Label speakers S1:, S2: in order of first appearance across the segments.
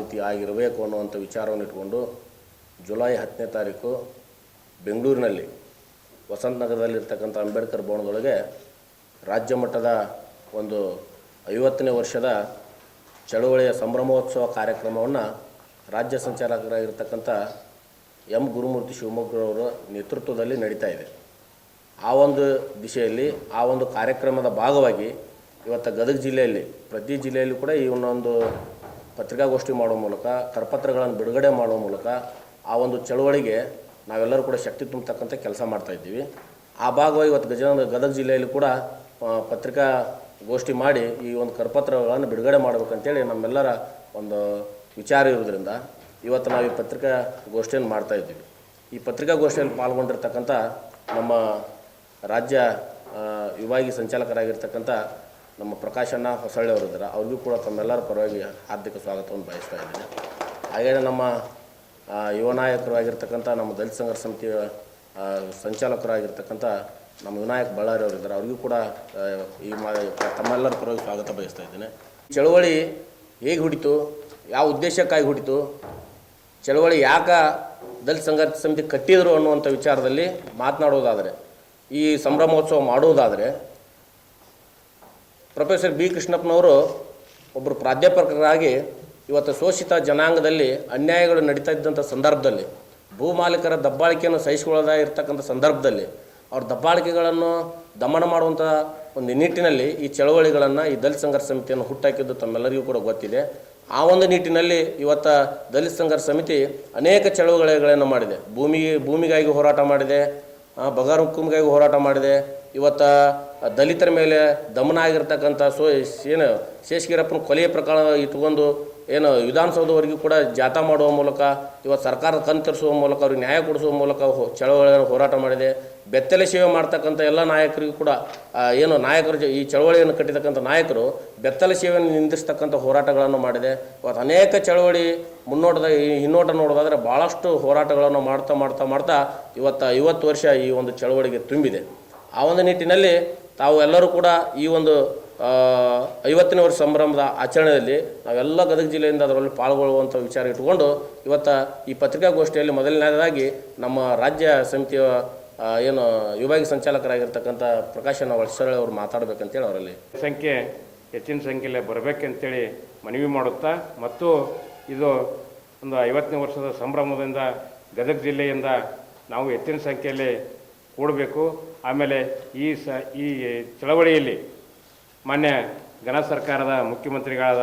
S1: ರೀತಿ ಆಗಿರಬೇಕು ಅನ್ನುವಂಥ ವಿಚಾರವನ್ನು ಇಟ್ಕೊಂಡು ಜುಲೈ ಹತ್ತನೇ ತಾರೀಕು ಬೆಂಗಳೂರಿನಲ್ಲಿ ವಸಂತ ನಗರದಲ್ಲಿರ್ತಕ್ಕಂಥ ಅಂಬೇಡ್ಕರ್ ಭವನದೊಳಗೆ ರಾಜ್ಯ ಮಟ್ಟದ ಒಂದು ಐವತ್ತನೇ ವರ್ಷದ ಚಳುವಳಿಯ ಸಂಭ್ರಮೋತ್ಸವ ಕಾರ್ಯಕ್ರಮವನ್ನು ರಾಜ್ಯ ಸಂಚಾಲಕರಾಗಿರ್ತಕ್ಕಂಥ ಎಂ ಗುರುಮೂರ್ತಿ ಶಿವಮೊಗ್ಗರವರ ನೇತೃತ್ವದಲ್ಲಿ ನಡೀತಾ ಇದೆ. ಆ ಒಂದು ದಿಶೆಯಲ್ಲಿ, ಆ ಒಂದು ಕಾರ್ಯಕ್ರಮದ ಭಾಗವಾಗಿ ಇವತ್ತು ಗದಗ ಜಿಲ್ಲೆಯಲ್ಲಿ, ಪ್ರತಿ ಜಿಲ್ಲೆಯಲ್ಲೂ ಕೂಡ ಈ ಒಂದೊಂದು ಪತ್ರಿಕಾಗೋಷ್ಠಿ ಮಾಡುವ ಮೂಲಕ ಕರಪತ್ರಗಳನ್ನು ಬಿಡುಗಡೆ ಮಾಡುವ ಮೂಲಕ ಆ ಒಂದು ಚಳುವಳಿಗೆ ನಾವೆಲ್ಲರೂ ಕೂಡ ಶಕ್ತಿ ತುಂಬತಕ್ಕಂಥ ಕೆಲಸ ಮಾಡ್ತಾ ಇದ್ದೀವಿ. ಆ ಭಾಗವಾಗಿ ಇವತ್ತು ಗಜ ಗದಗ ಜಿಲ್ಲೆಯಲ್ಲಿ ಕೂಡ ಪತ್ರಿಕಾ ಪತ್ರಿಕಾಗೋಷ್ಠಿ ಮಾಡಿ ಈ ಒಂದು ಕರಪತ್ರಗಳನ್ನು ಬಿಡುಗಡೆ ಮಾಡಬೇಕಂತೇಳಿ ನಮ್ಮೆಲ್ಲರ ಒಂದು ವಿಚಾರ ಇರೋದ್ರಿಂದ ಇವತ್ತು ನಾವು ಈ ಪತ್ರಿಕಾಗೋಷ್ಠಿಯನ್ನು ಮಾಡ್ತಾ ಇದ್ದೀವಿ. ಈ ಪತ್ರಿಕಾಗೋಷ್ಠಿಯಲ್ಲಿ ಪಾಲ್ಗೊಂಡಿರ್ತಕ್ಕಂಥ ನಮ್ಮ ರಾಜ್ಯ ವಿಭಾಗೀಯ ಸಂಚಾಲಕರಾಗಿರ್ತಕ್ಕಂಥ ನಮ್ಮ ಪ್ರಕಾಶಣ್ಣ ಅವರಿದ್ದಾರೆ ಅವ್ರಿಗೂ ಕೂಡ ತಮ್ಮೆಲ್ಲರ ಪರವಾಗಿ ಹಾರ್ದಿಕ ಸ್ವಾಗತವನ್ನು ಬಯಸ್ತಾ ಇದ್ದೇನೆ. ಹಾಗೆಯೇ ನಮ್ಮ ಯುವ ನಾಯಕರಾಗಿರ್ತಕ್ಕಂಥ ನಮ್ಮ ದಲಿತ ಸಂಘರ್ಷ ಸಮಿತಿಯ ಸಂಚಾಲಕರಾಗಿರ್ತಕ್ಕಂಥ ನಮ್ಮ ವಿನಾಯಕ ಬಳ್ಳಾರಿ ಅವರಿದ್ದಾರೆ ಅವ್ರಿಗೂ ಕೂಡ ಈ ಮಾ, ತಮ್ಮೆಲ್ಲರ ಪರವಾಗಿ ಸ್ವಾಗತ ಬಯಸ್ತಾ ಇದ್ದೇನೆ. ಚಳವಳಿ ಹೇಗೆ ಹುಡಿತು ಯಾವ ಉದ್ದೇಶಕ್ಕಾಗಿ ಹುಡಿತು ಚಳವಳಿ ಯಾಕ ದಲಿತ ಸಂಘರ್ಷ ಸಮಿತಿ ಕಟ್ಟಿದರು ಅನ್ನುವಂಥ ವಿಚಾರದಲ್ಲಿ ಮಾತನಾಡೋದಾದರೆ, ಈ ಸಂಭ್ರಮೋತ್ಸವ ಮಾಡುವುದಾದರೆ ಪ್ರೊಫೆಸರ್ ಬಿ ಕೃಷ್ಣಪ್ಪನವರು ಒಬ್ಬರು ಪ್ರಾಧ್ಯಾಪಕರಾಗಿ ಇವತ್ತು ಶೋಷಿತ ಜನಾಂಗದಲ್ಲಿ ಅನ್ಯಾಯಗಳು ನಡೀತಾ ಇದ್ದಂಥ ಸಂದರ್ಭದಲ್ಲಿ ಭೂಮಾಲೀಕರ ದಬ್ಬಾಳಿಕೆಯನ್ನು ಸಹಿಸಿಕೊಳ್ಳದ ಸಂದರ್ಭದಲ್ಲಿ ಅವ್ರ ದಬ್ಬಾಳಿಕೆಗಳನ್ನು ದಮನ ಮಾಡುವಂಥ ಒಂದು ನಿಟ್ಟಿನಲ್ಲಿ ಈ ಚಳವಳಿಗಳನ್ನು ಈ ದಲಿತ ಸಂಘರ್ಷ ಸಮಿತಿಯನ್ನು ಹುಟ್ಟಾಕಿದ್ದು ತಮ್ಮೆಲ್ಲರಿಗೂ ಕೂಡ ಗೊತ್ತಿದೆ. ಆ ಒಂದು ನಿಟ್ಟಿನಲ್ಲಿ ಇವತ್ತ ದಲಿತ ಸಂಘರ್ಷ ಸಮಿತಿ ಅನೇಕ ಚಳವಳಿಗಳನ್ನು ಮಾಡಿದೆ. ಭೂಮಿ ಭೂಮಿಗಾಗಿ ಹೋರಾಟ ಮಾಡಿದೆ ಆ, ಬಗಾರ ಹುಕ್ಕುಮಿಗಾಗಿ ಹೋರಾಟ ಮಾಡಿದೆ ಇವತ್ತು ದಲಿತರ ಮೇಲೆ ದಮನ ಆಗಿರ್ತಕ್ಕಂಥ ಸೋ ಏನು ಶೇಷಗಿರಪ್ಪನ ಕೊಲೆಯ ಪ್ರಕರಣ ಇಟ್ಕೊಂಡು ಏನು ವಿಧಾನಸೌಧವರೆಗೂ ಕೂಡ ಜಾಥಾ ಮಾಡುವ ಮೂಲಕ, ಇವತ್ತು ಸರ್ಕಾರ ಕಣ್ತರಿಸುವ ಮೂಲಕ, ಅವ್ರಿಗೆ ನ್ಯಾಯ ಕೊಡಿಸುವ ಮೂಲಕ ಚಳವಳಿಯನ್ನು ಹೋರಾಟ ಮಾಡಿದೆ. ಬೆತ್ತಲೆ ಸೇವೆ ಮಾಡ್ತಕ್ಕಂಥ ಎಲ್ಲ ನಾಯಕರಿಗೂ ಕೂಡ ಏನು ನಾಯಕರು ಈ ಚಳವಳಿಯನ್ನು ಕಟ್ಟಿರ್ತಕ್ಕಂಥ ನಾಯಕರು ಬೆತ್ತಲೆ ಸೇವೆಯನ್ನು ನಿಂದಿಸ್ತಕ್ಕಂಥ ಹೋರಾಟಗಳನ್ನು ಮಾಡಿದೆ. ಇವತ್ತು ಅನೇಕ ಚಳವಳಿ ಮುನ್ನೋಟದ ಹಿನ್ನೋಟ ನೋಡೋದಾದರೆ ಭಾಳಷ್ಟು ಹೋರಾಟಗಳನ್ನು ಮಾಡ್ತಾ ಮಾಡ್ತಾ ಮಾಡ್ತಾ ಇವತ್ತು ಐವತ್ತು ವರ್ಷ ಈ ಒಂದು ಚಳವಳಿಗೆ ತುಂಬಿದೆ. ಆ ಒಂದು ನಿಟ್ಟಿನಲ್ಲಿ ತಾವು ಎಲ್ಲರೂ ಕೂಡ ಈ ಒಂದು ಐವತ್ತನೇ ವರ್ಷ ಸಂಭ್ರಮದ ಆಚರಣೆಯಲ್ಲಿ ನಾವೆಲ್ಲ ಗದಗ ಜಿಲ್ಲೆಯಿಂದ ಅದರಲ್ಲಿ ಪಾಲ್ಗೊಳ್ಳುವಂಥ ವಿಚಾರ ಇಟ್ಟುಕೊಂಡು ಇವತ್ತು ಈ ಪತ್ರಿಕಾಗೋಷ್ಠಿಯಲ್ಲಿ ಮೊದಲನೇದಾಗಿ ನಮ್ಮ ರಾಜ್ಯ ಸಮಿತಿಯ ಏನು ವಿಭಾಗೀಯ ಸಂಚಾಲಕರಾಗಿರ್ತಕ್ಕಂಥ ಪ್ರಕಾಶನ ವತ್ಸರಳ್ಳಿ ಅವರು ಮಾತಾಡಬೇಕಂತೇಳಿ ಅವರಲ್ಲಿ.
S2: ಸಂಖ್ಯೆ, ಹೆಚ್ಚಿನ ಸಂಖ್ಯೆಯಲ್ಲಿ ಬರಬೇಕಂತೇಳಿ ಮನವಿ ಮಾಡುತ್ತಾ ಮತ್ತು ಇದು ಒಂದು ಐವತ್ತನೇ ವರ್ಷದ ಸಂಭ್ರಮದಿಂದ ಗದಗ ಜಿಲ್ಲೆಯಿಂದ ನಾವು ಹೆಚ್ಚಿನ ಸಂಖ್ಯೆಯಲ್ಲಿ ಕೂಡಬೇಕು ಆಮೇಲೆ ಈ ಸ, ಈ ಚಳವಳಿಯಲ್ಲಿ ಮಾನ್ಯ ಘನ ಸರ್ಕಾರದ ಮುಖ್ಯಮಂತ್ರಿಗಳಾದ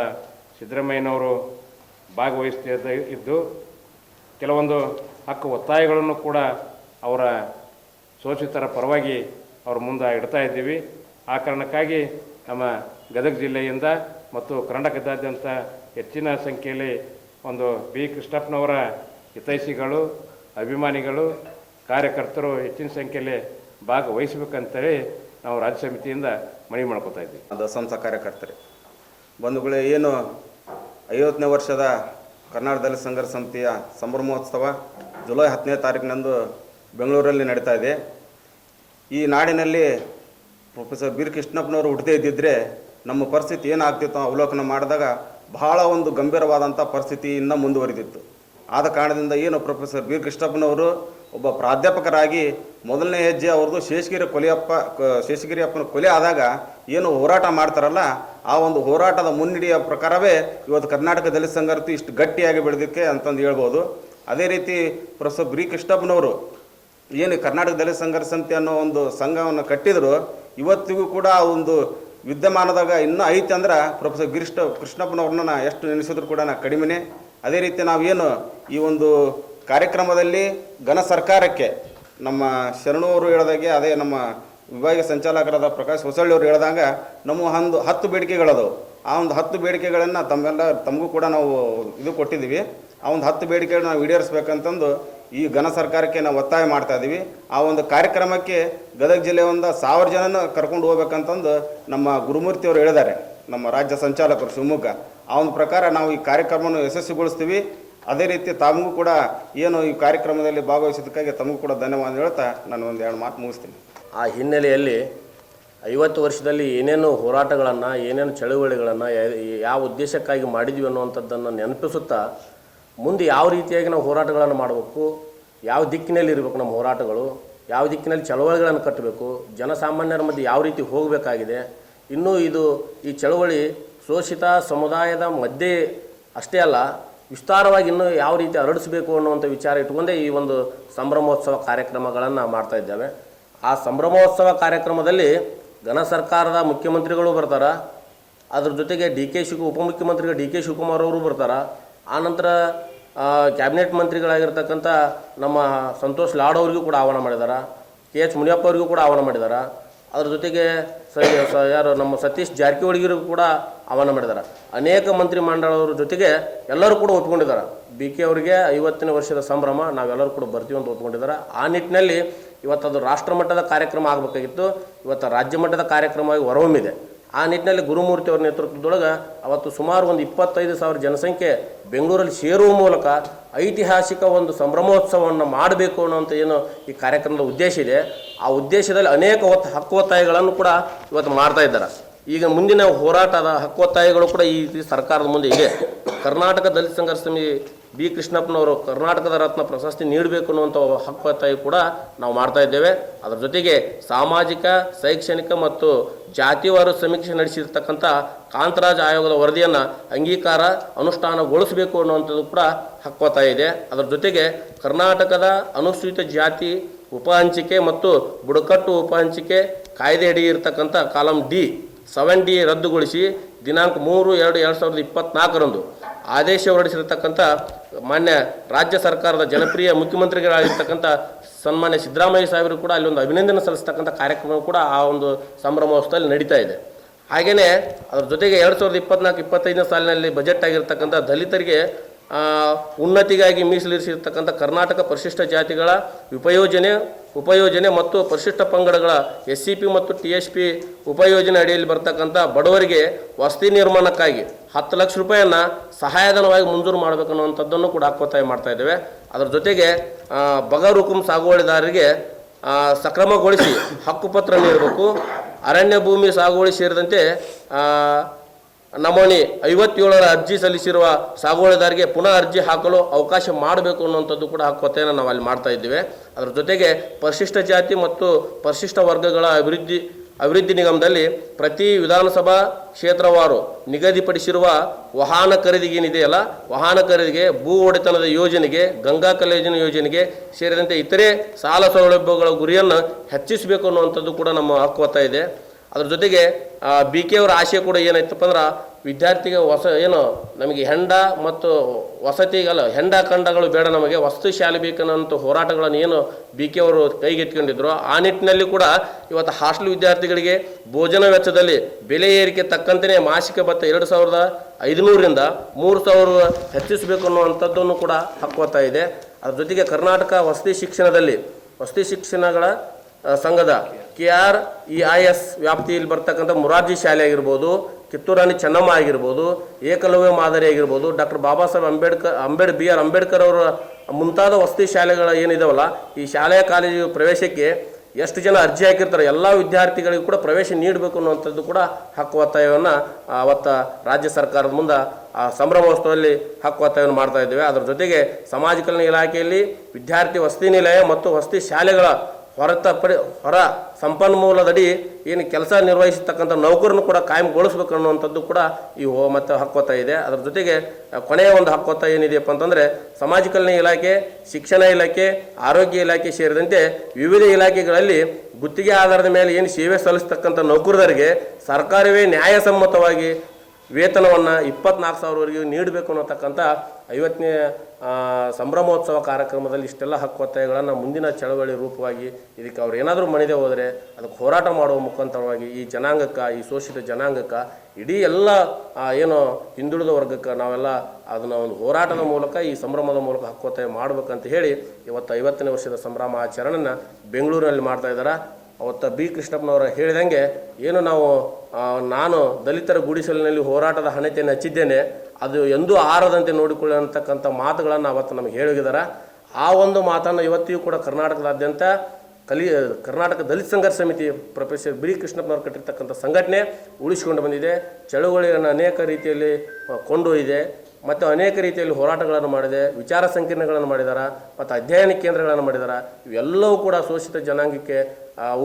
S2: ಸಿದ್ದರಾಮಯ್ಯನವರು ಭಾಗವಹಿಸ್ತಾ ಇದ್ದು ಕೆಲವೊಂದು ಹಕ್ಕು ಒತ್ತಾಯಗಳನ್ನು ಕೂಡ ಅವರ ಶೋಷಿತರ ಪರವಾಗಿ ಅವ್ರ ಮುಂದೆ ಇಡ್ತಾ ಇದ್ದೀವಿ. ಆ ಕಾರಣಕ್ಕಾಗಿ ನಮ್ಮ ಗದಗ ಜಿಲ್ಲೆಯಿಂದ ಮತ್ತು ಕರ್ನಾಟಕದಾದ್ಯಂತ ಹೆಚ್ಚಿನ ಸಂಖ್ಯೆಯಲ್ಲಿ ಒಂದು ಬಿ ಕೃಷ್ಣಪ್ಪನವರ ಹಿತೈಷಿಗಳು, ಅಭಿಮಾನಿಗಳು ಕಾರ್ಯಕರ್ತರು ಹೆಚ್ಚಿನ ಸಂಖ್ಯೆಯಲ್ಲಿ ಭಾಗವಹಿಸಬೇಕಂತೇಳಿ ನಾವು ರಾಜ್ಯ ಸಮಿತಿಯಿಂದ ಮನವಿ ಮಾಡ್ಕೋತಾ ಇದ್ದೀವಿ.
S3: ದಸಂಸ ಕಾರ್ಯಕರ್ತರೆ. ಬಂಧುಗಳೇ, ಏನು ಐವತ್ತನೇ ವರ್ಷದ ಕರ್ನಾಟಕ ದಲಿತ ಸಂಘರ್ಷ ಸಮಿತಿಯ ಸಂಭ್ರಮೋತ್ಸವ ಜುಲೈ ಹತ್ತನೇ ತಾರೀಕಿನಂದು ಬೆಂಗಳೂರಲ್ಲಿ ನಡೀತಾ ಇದೆ. ಈ ನಾಡಿನಲ್ಲಿ ಪ್ರೊಫೆಸರ್ ಬೀರ್ ಕೃಷ್ಣಪ್ಪನವರು ಹುಟ್ಟದೇ ಇದ್ದಿದ್ದರೆ ನಮ್ಮ ಪರಿಸ್ಥಿತಿ ಏನಾಗ್ತಿತ್ತು ಅವಲೋಕನ ಮಾಡಿದಾಗ ಬಹಳ ಒಂದು ಗಂಭೀರವಾದಂಥ ಪರಿಸ್ಥಿತಿ ಇನ್ನೂ ಮುಂದುವರಿದಿತ್ತು. ಆದ ಕಾರಣದಿಂದ ಏನು ಪ್ರೊಫೆಸರ್ ಬೀರ್ ಕೃಷ್ಣಪ್ಪನವರು ಒಬ್ಬ ಪ್ರಾಧ್ಯಾಪಕರಾಗಿ ಮೊದಲನೇ ಹೆಜ್ಜೆ ಅವ್ರದ್ದು ಶೇಷಗಿರಿ ಕೊಲೆಯಪ್ಪ, ಕ- ಶೇಷಗಿರಿ ಅಪ್ಪನ ಕೊಲೆ ಆದಾಗ ಏನು ಹೋರಾಟ ಮಾಡ್ತಾರಲ್ಲ, ಆ ಒಂದು ಹೋರಾಟದ ಮುನ್ನಡೆಯ ಪ್ರಕಾರವೇ ಇವತ್ತು ಕರ್ನಾಟಕ ದಲಿತ ಸಂಘರ್ತಿ ಇಷ್ಟು ಗಟ್ಟಿಯಾಗಿ ಬೆಳೆದಿಕ್ಕೆ ಅಂತಂದು ಹೇಳ್ಬೋದು. ಅದೇ ರೀತಿ ಪ್ರೊಫೆಸರ್ ಬ್ರಿ ಕೃಷ್ಣಪ್ಪನವರು ಏನು ಕರ್ನಾಟಕ ದಲಿತ ಸಂಘರ್ಷ ಸಮಿತಿ ಅನ್ನೋ ಒಂದು ಸಂಘವನ್ನು ಕಟ್ಟಿದರು, ಇವತ್ತಿಗೂ ಕೂಡ ಆ ಒಂದು ವಿದ್ಯಮಾನದಾಗ ಇನ್ನೂ ಐತೆ ಅಂದ್ರೆ ಪ್ರೊಫೆಸರ್ ಗಿರೀಶ್ ಕೃಷ್ಣಪ್ಪನವ್ರನ್ನ ಎಷ್ಟು ನೆನೆಸಿದ್ರು ಕೂಡ ನಾ ಕಡಿಮೆನೇ. ಅದೇ ರೀತಿ ನಾವೇನು ಈ ಒಂದು ಕಾರ್ಯಕ್ರಮದಲ್ಲಿ ಘನ ಸರ್ಕಾರಕ್ಕೆ ನಮ್ಮ ಶರಣವರು ಹೇಳ್ದಾಗೆ ಅದೇ ನಮ್ಮ ವಿಭಾಗೀಯ ಸಂಚಾಲಕರಾದ ಪ್ರಕಾಶ್ ಹೊಸಳ್ಳಿಯವರು ಹೇಳ್ದಂಗೆ ನಮ್ಮ ಒಂದು ಹತ್ತು ಬೇಡಿಕೆಗಳದವು. ಆ ಒಂದು ಹತ್ತು ಬೇಡಿಕೆಗಳನ್ನು ತಮ್ಮೆಲ್ಲ ತಮಗೂ ಕೂಡ ನಾವು ಇದು ಕೊಟ್ಟಿದ್ದೀವಿ. ಆ ಒಂದು ಹತ್ತು ಬೇಡಿಕೆಗಳನ್ನ ನಾವು ಈಡೇರಿಸ್ಬೇಕಂತಂದು ಈ ಘನ ಸರ್ಕಾರಕ್ಕೆ ನಾವು ಒತ್ತಾಯ ಮಾಡ್ತಾ ಇದ್ದೀವಿ ಆ ಒಂದು ಕಾರ್ಯಕ್ರಮಕ್ಕೆ ಗದಗ ಜಿಲ್ಲೆ ಒಂದು ಸಾವಿರ ಜನನ ಕರ್ಕೊಂಡು ಹೋಗ್ಬೇಕಂತಂದು ನಮ್ಮ ಗುರುಮೂರ್ತಿಯವರು ಹೇಳಿದ್ದಾರೆ. ನಮ್ಮ ರಾಜ್ಯ ಸಂಚಾಲಕರು ಶಿವಮೊಗ್ಗ. ಆ ಒಂದು ಪ್ರಕಾರ ನಾವು ಈ ಕಾರ್ಯಕ್ರಮವನ್ನು ಯಶಸ್ವಿಗೊಳಿಸ್ತೀವಿ. ಅದೇ ರೀತಿ ತಮಗೂ ಕೂಡ ಏನು ಈ ಕಾರ್ಯಕ್ರಮದಲ್ಲಿ ಭಾಗವಹಿಸಿದ್ದಕ್ಕಾಗಿ ತಮಗೂ ಕೂಡ ಧನ್ಯವಾದ ಹೇಳ್ತಾ ನಾನು ಒಂದು ಎರಡು ಮಾತು ಮುಗಿಸ್ತೀನಿ.
S1: ಆ ಹಿನ್ನೆಲೆಯಲ್ಲಿ ಐವತ್ತು ವರ್ಷದಲ್ಲಿ ಏನೇನು ಹೋರಾಟಗಳನ್ನು, ಏನೇನು ಚಳುವಳಿಗಳನ್ನು ಯಾವ ಉದ್ದೇಶಕ್ಕಾಗಿ ಮಾಡಿದ್ವಿ ಅನ್ನುವಂಥದ್ದನ್ನು ನೆನಪಿಸುತ್ತಾ ಮುಂದೆ ಯಾವ ರೀತಿಯಾಗಿ ನಾವು ಹೋರಾಟಗಳನ್ನು ಮಾಡಬೇಕು, ಯಾವ ದಿಕ್ಕಿನಲ್ಲಿ ಇರಬೇಕು ನಮ್ಮ ಹೋರಾಟಗಳು, ಯಾವ ದಿಕ್ಕಿನಲ್ಲಿ ಚಳವಳಿಗಳನ್ನು ಕಟ್ಟಬೇಕು, ಜನಸಾಮಾನ್ಯರ ಮಧ್ಯೆ ಯಾವ ರೀತಿ ಹೋಗಬೇಕಾಗಿದೆ, ಇನ್ನೂ ಇದು ಈ ಚಳವಳಿ ಶೋಷಿತ ಸಮುದಾಯದ ಮಧ್ಯೆ ಅಷ್ಟೇ ಅಲ್ಲ ವಿಸ್ತಾರವಾಗಿ ಇನ್ನೂ ಯಾವ ರೀತಿ ಹರಡಿಸಬೇಕು ಅನ್ನುವಂಥ ವಿಚಾರ ಇಟ್ಕೊಂಡೇ ಈ ಒಂದು ಸಂಭ್ರಮೋತ್ಸವ ಕಾರ್ಯಕ್ರಮಗಳನ್ನು ಮಾಡ್ತಾ ಇದ್ದೇವೆ. ಆ ಸಂಭ್ರಮೋತ್ಸವ ಕಾರ್ಯಕ್ರಮದಲ್ಲಿ ಘನ ಸರ್ಕಾರದ ಮುಖ್ಯಮಂತ್ರಿಗಳು ಬರ್ತಾರೆ. ಅದ್ರ ಜೊತೆಗೆ ಡಿ ಕೆ ಶಿವ ಉಪಮುಖ್ಯಮಂತ್ರಿಗಳು ಡಿ ಕೆ ಶಿವಕುಮಾರ್ ಅವರು ಬರ್ತಾರೆ. ನಂತರ ಕ್ಯಾಬಿನೆಟ್ ಮಂತ್ರಿಗಳಾಗಿರ್ತಕ್ಕಂಥ ನಮ್ಮ ಸಂತೋಷ್ ಲಾಡ್ ಅವರಿಗೂ ಕೂಡ ಆಹ್ವಾನ ಮಾಡಿದ್ದಾರೆ ಕೆ ಎಚ್ ಮುನಿಯಪ್ಪ ಅವರಿಗೂ ಕೂಡ ಆಹ್ವಾನ ಮಾಡಿದಾರ. ಅದ್ರ ಜೊತೆಗೆ ಸ ಯಾರು ನಮ್ಮ ಸತೀಶ್ ಜಾರಕಿಹೊಳಿಗಿರು ಕೂಡ ಆಹ್ವಾನ ಮಾಡಿದ್ದಾರೆ ಅನೇಕ ಮಂತ್ರಿ ಮಂಡಳವ್ರ ಜೊತೆಗೆ ಎಲ್ಲರೂ ಕೂಡ ಒಪ್ಕೊಂಡಿದ್ದಾರೆ ಬಿ ಕೆ ಅವರಿಗೆ ಐವತ್ತನೇ ವರ್ಷದ ಸಂಭ್ರಮ, ನಾವೆಲ್ಲರೂ ಕೂಡ ಬರ್ತೀವಿ ಅಂತ ಒಪ್ಕೊಂಡಿದ್ದಾರೆ ಆ ನಿಟ್ಟಿನಲ್ಲಿ ಇವತ್ತು ಅದು ರಾಷ್ಟ್ರ ಮಟ್ಟದ ಕಾರ್ಯಕ್ರಮ ಆಗಬೇಕಾಗಿತ್ತು. ಇವತ್ತು ರಾಜ್ಯ ಮಟ್ಟದ ಕಾರ್ಯಕ್ರಮವಾಗಿ ಹೊರಹೊಮ್ಮಿದೆ. ಆ ನಿಟ್ಟಿನಲ್ಲಿ ಗುರುಮೂರ್ತಿ ಅವರ ನೇತೃತ್ವದೊಳಗೆ ಅವತ್ತು ಸುಮಾರು ಒಂದು ಇಪ್ಪತ್ತೈದು ಸಾವಿರ ಜನಸಂಖ್ಯೆ ಬೆಂಗಳೂರಲ್ಲಿ ಸೇರುವ ಮೂಲಕ ಐತಿಹಾಸಿಕ ಒಂದು ಸಂಭ್ರಮೋತ್ಸವವನ್ನು ಮಾಡಬೇಕು ಅನ್ನೋಂಥ ಏನು ಈ ಕಾರ್ಯಕ್ರಮದ ಉದ್ದೇಶ ಇದೆ. ಆ ಉದ್ದೇಶದಲ್ಲಿ ಅನೇಕ ಒತ್ತ ಹಕ್ಕು ಒತ್ತಾಯಗಳನ್ನು ಕೂಡ ಇವತ್ತು ಮಾಡ್ತಾ ಇದ್ದಾರೆ. ಈಗ ಮುಂದಿನ ಹೋರಾಟದ ಹಕ್ಕು ಒತ್ತಾಯಗಳು ಕೂಡ ಈ ರೀತಿ ಸರ್ಕಾರದ ಮುಂದೆ ಇದೆ. ಕರ್ನಾಟಕ ದಲಿತ ಸಂಘರ್ಷ ಸಮಿತಿ ಬಿ ಕೃಷ್ಣಪ್ಪನವರು ಕರ್ನಾಟಕದ ರತ್ನ ಪ್ರಶಸ್ತಿ ನೀಡಬೇಕು ಅನ್ನುವಂಥ ಹಕ್ಕು ಒತ್ತಾಯ ಕೂಡ ನಾವು ಮಾಡ್ತಾ ಇದ್ದೇವೆ. ಅದರ ಜೊತೆಗೆ ಸಾಮಾಜಿಕ, ಶೈಕ್ಷಣಿಕ ಮತ್ತು ಜಾತಿವಾರು ಸಮೀಕ್ಷೆ ನಡೆಸಿರ್ತಕ್ಕಂಥ ಕಾಂತರಾಜ್ ಆಯೋಗದ ವರದಿಯನ್ನು ಅಂಗೀಕಾರ ಅನುಷ್ಠಾನಗೊಳಿಸಬೇಕು ಅನ್ನುವಂಥದ್ದು ಕೂಡ ಹಕ್ಕು ಒತ್ತಾಯ ಇದೆ. ಅದರ ಜೊತೆಗೆ ಕರ್ನಾಟಕದ ಅನುಸೂಚಿತ ಜಾತಿ ಉಪ ಹಂಚಿಕೆ ಮತ್ತು ಬುಡಕಟ್ಟು ಉಪ ಹಂಚಿಕೆ ಕಾಯ್ದೆಯಡಿ ಇರತಕ್ಕಂಥ ಕಾಲಂ ಡಿ ಸೆವೆನ್ ಡಿ ರದ್ದುಗೊಳಿಸಿ ದಿನಾಂಕ ಮೂರು ಎರಡು ಎರಡು ಸಾವಿರದ ಇಪ್ಪತ್ನಾಲ್ಕರಂದು ಆದೇಶ ಹೊರಡಿಸಿರತಕ್ಕಂಥ ಮಾನ್ಯ ರಾಜ್ಯ ಸರ್ಕಾರದ ಜನಪ್ರಿಯ ಮುಖ್ಯಮಂತ್ರಿಗಳಾಗಿರ್ತಕ್ಕಂಥ ಸನ್ಮಾನ್ಯ ಸಿದ್ದರಾಮಯ್ಯ ಸಾಹೇಬರು ಕೂಡ ಅಲ್ಲಿ ಒಂದು ಅಭಿನಂದನೆ ಸಲ್ಲಿಸ್ತಕ್ಕಂಥ ಕಾರ್ಯಕ್ರಮ ಕೂಡ ಆ ಒಂದು ಸಂಭ್ರಮೋತ್ಸವದಲ್ಲಿ ನಡೀತಾ ಇದೆ. ಹಾಗೆಯೇ ಅದರ ಜೊತೆಗೆ ಎರಡು ಸಾವಿರದ ಇಪ್ಪತ್ನಾಲ್ಕು ಇಪ್ಪತ್ತೈದನೇ ಸಾಲಿನಲ್ಲಿ ಬಜೆಟ್ ಆಗಿರ್ತಕ್ಕಂಥ ದಲಿತರಿಗೆ ಉನ್ನತಿಗಾಗಿ ಮೀಸಲಿರಿಸಿರ್ತಕ್ಕಂಥ ಕರ್ನಾಟಕ ಪರಿಶಿಷ್ಟ ಜಾತಿಗಳ ಉಪಯೋಜನೆ ಉಪಯೋಜನೆ ಮತ್ತು ಪರಿಶಿಷ್ಟ ಪಂಗಡಗಳ ಎಸ್ ಸಿ ಪಿ ಮತ್ತು ಟಿ ಎಸ್ ಪಿ ಉಪಯೋಜನೆ ಅಡಿಯಲ್ಲಿ ಬರ್ತಕ್ಕಂಥ ಬಡವರಿಗೆ ವಸತಿ ನಿರ್ಮಾಣಕ್ಕಾಗಿ ಹತ್ತು ಲಕ್ಷ ರೂಪಾಯಿಯನ್ನು ಸಹಾಯಧನವಾಗಿ ಮಂಜೂರು ಮಾಡಬೇಕನ್ನುವಂಥದ್ದನ್ನು ಕೂಡ ಒತ್ತಾಯ ಮಾಡ್ತಾ ಇದ್ದೇವೆ. ಅದರ ಜೊತೆಗೆ ಬಗರುಕುಂ ಸಾಗುವಳಿದಾರರಿಗೆ ಸಕ್ರಮಗೊಳಿಸಿ ಹಕ್ಕುಪತ್ರ ನೀಡಬೇಕು. ಅರಣ್ಯ ಭೂಮಿ ಸಾಗುವಳಿ ಸೇರಿದಂತೆ ನಮೂನೆ ಐವತ್ತೇಳರ ಅರ್ಜಿ ಸಲ್ಲಿಸಿರುವ ಸಾಗುವಳಿದಾರಿಗೆ ಪುನಃ ಅರ್ಜಿ ಹಾಕಲು ಅವಕಾಶ ಮಾಡಬೇಕು ಅನ್ನುವಂಥದ್ದು ಕೂಡ ಹಕ್ಕೊತ್ತೆಯನ್ನು ನಾವು ಅಲ್ಲಿ ಮಾಡ್ತಾ ಇದ್ದೇವೆ. ಅದರ ಜೊತೆಗೆ ಪರಿಶಿಷ್ಟ ಜಾತಿ ಮತ್ತು ಪರಿಶಿಷ್ಟ ವರ್ಗಗಳ ಅಭಿವೃದ್ಧಿ ಅಭಿವೃದ್ಧಿ ನಿಗಮದಲ್ಲಿ ಪ್ರತಿ ವಿಧಾನಸಭಾ ಕ್ಷೇತ್ರವಾರು ನಿಗದಿಪಡಿಸಿರುವ ವಾಹನ ಖರೀದಿಗೆ ಏನಿದೆಯಲ್ಲ ವಾಹನ ಖರೀದಿಗೆ, ಭೂ ಒಡೆತನದ ಯೋಜನೆಗೆ, ಗಂಗಾ ಕಲ್ಯಾಣ ಯೋಜನೆಗೆ ಸೇರಿದಂತೆ ಇತರೆ ಸಾಲ ಸೌಲಭ್ಯಗಳ ಗುರಿಯನ್ನು ಹೆಚ್ಚಿಸಬೇಕು ಅನ್ನುವಂಥದ್ದು ಕೂಡ ನಮ್ಮ ಹಕ್ಕು ಇದೆ. ಅದ್ರ ಜೊತೆಗೆ ಬಿ ಕೆ ಅವರ ಆಶಯ ಕೂಡ ಏನಾಯ್ತಪ್ಪ ಅಂದ್ರೆ, ವಿದ್ಯಾರ್ಥಿಗೆ ಹೊಸ, ಏನು, ನಮಗೆ ಹೆಂಡ ಮತ್ತು ವಸತಿಗಲ್ಲ, ಹೆಂಡ ಖಂಡಗಳು ಬೇಡ ನಮಗೆ, ವಸತಿ ಶಾಲೆ ಬೇಕನ್ನೋಂಥ ಹೋರಾಟಗಳನ್ನು ಏನು ಬಿ ಕೆ ಅವರು ಕೈಗೆತ್ಕೊಂಡಿದ್ರು ಆ ನಿಟ್ಟಿನಲ್ಲಿ ಕೂಡ ಇವತ್ತು ಹಾಸ್ಟೆಲ್ ವಿದ್ಯಾರ್ಥಿಗಳಿಗೆ ಭೋಜನ ವೆಚ್ಚದಲ್ಲಿ ಬೆಲೆ ಏರಿಕೆ ತಕ್ಕಂತೆಯೇ ಮಾಸಿಕ ಭತ್ತ ಎರಡು ಸಾವಿರದ ಐದುನೂರರಿಂದ ಮೂರು ಸಾವಿರ ಹೆಚ್ಚಿಸಬೇಕು ಅನ್ನುವಂಥದ್ದನ್ನು ಕೂಡ ಹಾಕೋತಾ ಇದೆ. ಅದ್ರ ಜೊತೆಗೆ ಕರ್ನಾಟಕ ವಸತಿ ಶಿಕ್ಷಣದಲ್ಲಿ, ವಸತಿ ಶಿಕ್ಷಣಗಳ ಸಂಘದ K R E I S ವ್ಯಾಪ್ತಿಯಲ್ಲಿ ಬರ್ತಕ್ಕಂಥ ಮುರಾರ್ಜಿ ಶಾಲೆ ಆಗಿರ್ಬೋದು ಕಿತ್ತೂರಾಣಿ ಚೆನ್ನಮ್ಮ ಆಗಿರ್ಬೋದು, ಏಕಲವ್ಯ ಮಾದರಿ ಆಗಿರ್ಬೋದು, doctor Baba Saheb Ambedkar, ಅಂಬೇಡ್, B R Ambedkar ಅವರ ಮುಂತಾದ ವಸತಿ ಶಾಲೆಗಳ ಏನಿದಾವಲ್ಲ, ಈ ಶಾಲೆಯ ಕಾಲೇಜು ಪ್ರವೇಶಕ್ಕೆ ಎಷ್ಟು ಜನ ಅರ್ಜಿ ಹಾಕಿರ್ತಾರೆ, ಎಲ್ಲ ವಿದ್ಯಾರ್ಥಿಗಳಿಗೂ ಕೂಡ ಪ್ರವೇಶ ನೀಡಬೇಕು ಅನ್ನುವಂಥದ್ದು ಕೂಡ ಹಕ್ಕು ಒತ್ತಾಯವನ್ನು ಅವತ್ತು ರಾಜ್ಯ ಸರ್ಕಾರದ ಮುಂದೆ ಆ ಸಂಭ್ರಮೋತ್ಸವದಲ್ಲಿ ಹಕ್ಕು ಒತ್ತಾಯವನ್ನು ಮಾಡ್ತಾ ಇದ್ದೇವೆ. ಅದರ ಜೊತೆಗೆ ಸಮಾಜ ಕಲ್ಯಾಣ ಇಲಾಖೆಯಲ್ಲಿ ವಿದ್ಯಾರ್ಥಿ ವಸತಿ ನಿಲಯ ಮತ್ತು ವಸತಿ ಶಾಲೆಗಳ ಹೊರತಪಡಿ ಹೊರ ಸಂಪನ್ಮೂಲದಡಿ ಏನು ಕೆಲಸ ನಿರ್ವಹಿಸತಕ್ಕಂಥ ನೌಕರನ್ನು ಕೂಡ ಕಾಯಂಗೊಳಿಸ್ಬೇಕು ಅನ್ನುವಂಥದ್ದು ಕೂಡ ಈ ಹೋ ಮತ್ತು ಹಕ್ಕೊತ್ತಾಯ ಇದೆ. ಅದರ ಜೊತೆಗೆ ಕೊನೆಯ ಒಂದು ಹಕ್ಕೊತ ಏನಿದೆಯಪ್ಪ ಅಂತಂದರೆ, ಸಮಾಜ ಕಲ್ಯಾಣ ಇಲಾಖೆ, ಶಿಕ್ಷಣ ಇಲಾಖೆ, ಆರೋಗ್ಯ ಇಲಾಖೆ ಸೇರಿದಂತೆ ವಿವಿಧ ಇಲಾಖೆಗಳಲ್ಲಿ ಗುತ್ತಿಗೆ ಆಧಾರದ ಮೇಲೆ ಏನು ಸೇವೆ ಸಲ್ಲಿಸ್ತಕ್ಕಂಥ ನೌಕರರಿಗೆ ಸರ್ಕಾರವೇ ನ್ಯಾಯಸಮ್ಮತವಾಗಿ ವೇತನವನ್ನು ಇಪ್ಪತ್ನಾಲ್ಕು ಸಾವಿರವರೆಗೂ ನೀಡಬೇಕು ಅನ್ನತಕ್ಕಂಥ ಐವತ್ತನೇ ಸಂಭ್ರಮೋತ್ಸವ ಕಾರ್ಯಕ್ರಮದಲ್ಲಿ ಇಷ್ಟೆಲ್ಲ ಹಕ್ಕು ಒತ್ತಾಯಗಳನ್ನು ಮುಂದಿನ ಚಳವಳಿ ರೂಪವಾಗಿ ಇದಕ್ಕೆ ಅವ್ರು ಏನಾದರೂ ಮಣಿದೆ ಹೋದರೆ ಅದಕ್ಕೆ ಹೋರಾಟ ಮಾಡುವ ಮುಖಾಂತರವಾಗಿ ಈ ಜನಾಂಗಕ್ಕೆ, ಈ ಶೋಷಿತ ಜನಾಂಗಕ್ಕೆ, ಇಡೀ ಎಲ್ಲ ಏನು ಹಿಂದುಳಿದ ವರ್ಗಕ್ಕೆ ನಾವೆಲ್ಲ ಅದನ್ನು ಒಂದು ಹೋರಾಟದ ಮೂಲಕ ಈ ಸಂಭ್ರಮದ ಮೂಲಕ ಹಕ್ಕು ಒತ್ತಾಯ ಮಾಡ್ಬೇಕಂತ ಹೇಳಿ ಇವತ್ತು ಐವತ್ತನೇ ವರ್ಷದ ಸಂಭ್ರಮ ಆಚರಣೆನ ಬೆಂಗಳೂರಿನಲ್ಲಿ ಮಾಡ್ತಾ ಇದ್ದಾರೆ. ಅವತ್ತು ಬಿ ಕೃಷ್ಣಪ್ಪನವರು ಹೇಳಿದಂಗೆ ಏನು ನಾವು ನಾನು ದಲಿತರ ಗುಡಿಸಲಿನಲ್ಲಿ ಹೋರಾಟದ ಹಣತೆಯನ್ನು ಹಚ್ಚಿದ್ದೇನೆ. ಅದು ಎಂದೂ ಆರದಂತೆ ನೋಡಿಕೊಳ್ಳತಕ್ಕಂಥ ಮಾತುಗಳನ್ನು ಅವತ್ತು ನಮಗೆ ಹೇಳಿದ್ದಾರೆ. ಆ ಒಂದು ಮಾತನ್ನು ಇವತ್ತಿಗೂ ಕೂಡ ಕರ್ನಾಟಕದಾದ್ಯಂತ ಕಲಿ, ಕರ್ನಾಟಕ ದಲಿತ ಸಂಘರ್ಷ ಸಮಿತಿ ಪ್ರೊಫೆಸರ್ ಬಿ ಕೃಷ್ಣಪ್ಪನವ್ರು ಕಟ್ಟಿರ್ತಕ್ಕಂಥ ಸಂಘಟನೆ ಉಳಿಸಿಕೊಂಡು ಬಂದಿದೆ. ಚಳುವಳಿಯನ್ನು ಅನೇಕ ರೀತಿಯಲ್ಲಿ ಕೊಂಡೊಯ್ದಿದೆ. ಮತ್ತು ಅನೇಕ ರೀತಿಯಲ್ಲಿ ಹೋರಾಟಗಳನ್ನು ಮಾಡಿದೆ, ವಿಚಾರ ಸಂಕಿರಣಗಳನ್ನು ಮಾಡಿದಾರ, ಮತ್ತು ಅಧ್ಯಯನ ಕೇಂದ್ರಗಳನ್ನು ಮಾಡಿದಾರ. ಇವೆಲ್ಲವೂ ಕೂಡ ಶೋಷಿತ ಜನಾಂಗಕ್ಕೆ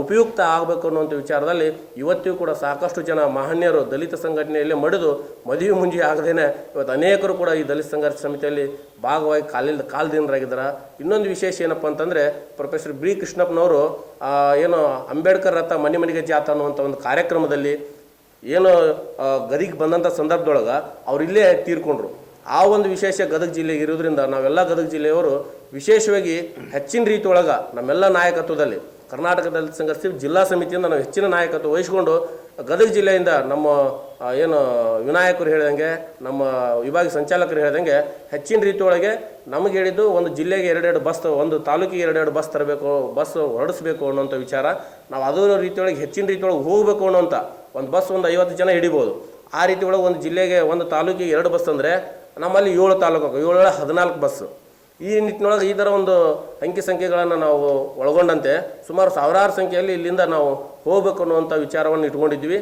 S1: ಉಪಯುಕ್ತ ಆಗಬೇಕು ಅನ್ನುವಂಥ ವಿಚಾರದಲ್ಲಿ ಇವತ್ತಿಗೂ ಕೂಡ ಸಾಕಷ್ಟು ಜನ ಮಹನೀಯರು ದಲಿತ ಸಂಘಟನೆಯಲ್ಲಿ ಮಡಿದು ಮದುವೆ ಮುಂಜಿ ಆಗದೇನೆ ಇವತ್ತು ಅನೇಕರು ಕೂಡ ಈ ದಲಿತ ಸಂಘರ್ಷ ಸಮಿತಿಯಲ್ಲಿ ಭಾಗವಾಗಿ ಕಾಲಿಲ್, ಕಾಲ್ದಿನರಾಗಿದ್ದಾರೆ. ಇನ್ನೊಂದು ವಿಶೇಷ ಏನಪ್ಪ ಅಂತಂದರೆ ಪ್ರೊಫೆಸರ್ ಬಿ ಕೃಷ್ಣಪ್ಪನವರು ಏನು ಅಂಬೇಡ್ಕರ್ ರಥ ಮನೆ ಮನೆಗೆ ಜಾತ ಅನ್ನುವಂಥ ಒಂದು ಕಾರ್ಯಕ್ರಮದಲ್ಲಿ ಏನು ಗದಿಗೆ ಬಂದಂಥ ಸಂದರ್ಭದೊಳಗೆ ಅವರಿಲ್ಲೇ ತೀರ್ಕೊಂಡ್ರು. ಆ ಒಂದು ವಿಶೇಷ ಗದಗ ಜಿಲ್ಲೆಗೆ ಇರೋದ್ರಿಂದ ನಾವೆಲ್ಲ ಗದಗ ಜಿಲ್ಲೆಯವರು ವಿಶೇಷವಾಗಿ ಹೆಚ್ಚಿನ ರೀತಿಯೊಳಗೆ ನಮ್ಮೆಲ್ಲ ನಾಯಕತ್ವದಲ್ಲಿ ಕರ್ನಾಟಕ ದಲಿತ ಸಂಘರ್ಷ ಜಿಲ್ಲಾ ಸಮಿತಿಯಿಂದ ನಾವು ಹೆಚ್ಚಿನ ನಾಯಕತ್ವ ವಹಿಸಿಕೊಂಡು ಗದಗ ಜಿಲ್ಲೆಯಿಂದ ನಮ್ಮ ಏನು ವಿನಾಯಕರು ಹೇಳಿದಂಗೆ, ನಮ್ಮ ವಿಭಾಗ ಸಂಚಾಲಕರು ಹೇಳಿದಂಗೆ ಹೆಚ್ಚಿನ ರೀತಿಯೊಳಗೆ ನಮಗೆ ಹೇಳಿದ್ದು ಒಂದು ಜಿಲ್ಲೆಗೆ ಎರಡೆರಡು ಬಸ್, ಒಂದು ತಾಲೂಕಿಗೆ ಎರಡೆರಡು ಬಸ್ ತರಬೇಕು, ಬಸ್ ಹೊರಡಿಸ್ಬೇಕು ಅನ್ನೋಂಥ ವಿಚಾರ. ನಾವು ಅದರ ರೀತಿಯೊಳಗೆ ಹೆಚ್ಚಿನ ರೀತಿಯೊಳಗೆ ಹೋಗಬೇಕು ಅನ್ನೋಂಥ ಒಂದು ಬಸ್ ಒಂದು ಐವತ್ತು ಜನ ಹಿಡಿಬೋದು. ಆ ರೀತಿ ಒಳಗೆ ಒಂದು ಜಿಲ್ಲೆಗೆ ಒಂದು ತಾಲೂಕಿಗೆ ಎರಡು ಬಸ್ ಅಂದರೆ ನಮ್ಮಲ್ಲಿ ಏಳು ತಾಲೂಕು ಏಳು ಹದಿನಾಲ್ಕು ಬಸ್ಸು ಈ ನಿಟ್ಟಿನೊಳಗೆ ಈ ಥರ ಒಂದು ಅಂಕಿ ಸಂಖ್ಯೆಗಳನ್ನು ನಾವು ಒಳಗೊಂಡಂತೆ. ಸುಮಾರು ಸಾವಿರಾರು ಸಂಖ್ಯೆಯಲ್ಲಿ ಇಲ್ಲಿಂದ ನಾವು ಹೋಗ್ಬೇಕು ಅನ್ನುವಂಥ ವಿಚಾರವನ್ನು ಇಟ್ಕೊಂಡಿದ್ವಿ